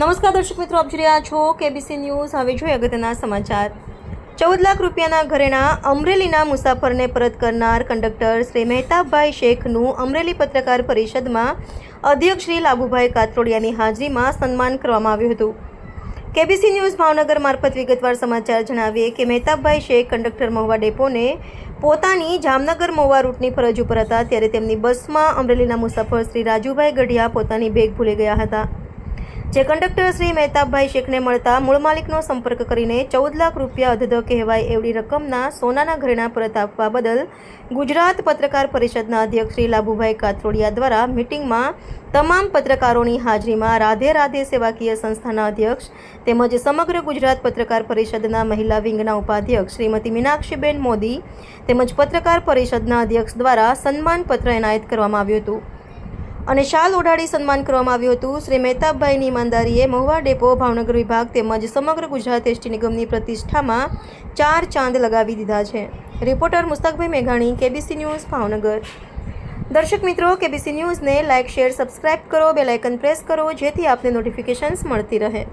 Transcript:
નમસ્કાર દર્શક મિત્રો, આપ જોઈ રહ્યા છો કેબીસી ન્યૂઝ હવે જોઈએ અગત્યના સમાચાર. ચૌદ લાખ રૂપિયાના ઘરેણા અમરેલીના મુસાફરને પરત કરનાર કંડક્ટર શ્રી મહેતાબભાઈ શેખનું અમરેલી પત્રકાર પરિષદમાં અધ્યક્ષ શ્રી લાભુભાઈ કાત્રોડિયાની હાજરીમાં સન્માન કરવામાં આવ્યું હતું. કેબીસી ન્યૂઝ ભાવનગર મારફત વિગતવાર સમાચાર જણાવીએ કે મહેતાબભાઈ શેખ કંડક્ટર મહુવા ડેપોને પોતાની જામનગર મહુવા રૂટની ફરજ ઉપર હતા, ત્યારે તેમની બસમાં અમરેલીના મુસાફર શ્રી રાજુભાઈ ગઢિયા પોતાની બેગ ભૂલી ગયા હતા. જે કંડક્ટર શ્રી મહેતાબભાઈ શેખને મળતા મૂળ માલિકનો સંપર્ક કરીને ચૌદ લાખ રૂપિયા અધધ કહેવાય એવડી રકમના સોનાના ઘરેણા પરત આપવા બદલ ગુજરાત પત્રકાર પરિષદના અધ્યક્ષ શ્રી લાભુભાઈ કાથરોડિયા દ્વારા મિટિંગમાં તમામ પત્રકારોની હાજરીમાં રાધે રાધે સેવાકીય સંસ્થાના અધ્યક્ષ તેમજ સમગ્ર ગુજરાત પત્રકાર પરિષદના મહિલા વિંગના ઉપાધ્યક્ષ શ્રીમતી મીનાક્ષીબેન મોદી તેમજ પત્રકાર પરિષદના અધ્યક્ષ દ્વારા સન્માનપત્ર એનાયત કરવામાં આવ્યું હતું. અને શાલ ઓઢાડી સન્માન કરવામાં આવ્યું હતું. શ્રી મહેતાબભાઈની ઈમાનદારીએ મહુવા ડેપો, ભાવનગર વિભાગ તેમજ સમગ્ર ગુજરાત એસટી નિગમની પ્રતિષ્ઠામાં ચાર ચાંદ લગાવી દીધા છે. રિપોર્ટર મુસ્તાકભાઈ મેઘાણી, કેબીસી ન્યૂઝ, ભાવનગર. દર્શક મિત્રો, કેબીસી ન્યૂઝને લાઇક, શેર, સબસ્ક્રાઇબ કરો બેલાઇકન પ્રેસ કરો, જેથી આપને નોટિફિકેશન્સ મળતી રહે.